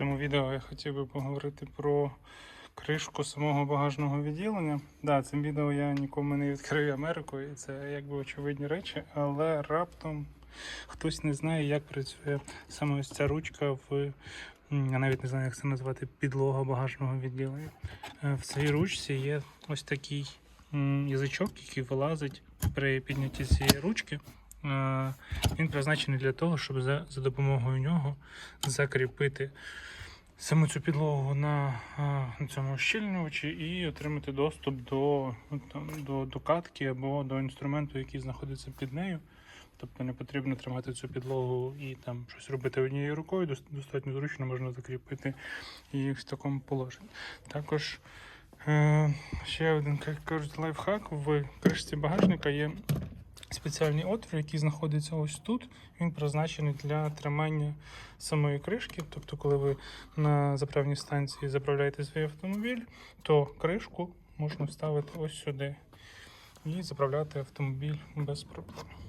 цьому відео я хотів би поговорити про кришку самого багажного відділення. Да, цим відео я нікому не відкрию Америку, і це якби очевидні речі, але раптом хтось не знає, як працює саме ось ця ручка в. Я навіть не знаю, як це назвати підлога багажного відділення. Е, В цій ручці є ось такий язичок, який вилазить при піднятті цієї ручки. Е, Він призначений для того, щоб за, за допомогою нього закріпити саму цю підлогу на, на цьому ощільнювачі і отримати доступ до, там, до, до катки або до інструменту, який знаходиться під нею. Тобто не потрібно тримати цю підлогу і там щось робити однією рукою, достатньо зручно можна закріпити її в такому положенні. Також е, ще один, кажуть, лайфхак в кришці багажника є спеціальний отвір, який знаходиться ось тут. Він призначений для тримання самої кришки. Тобто, коли ви на заправній станції заправляєте свій автомобіль, то кришку можна вставити ось сюди і заправляти автомобіль без проблем.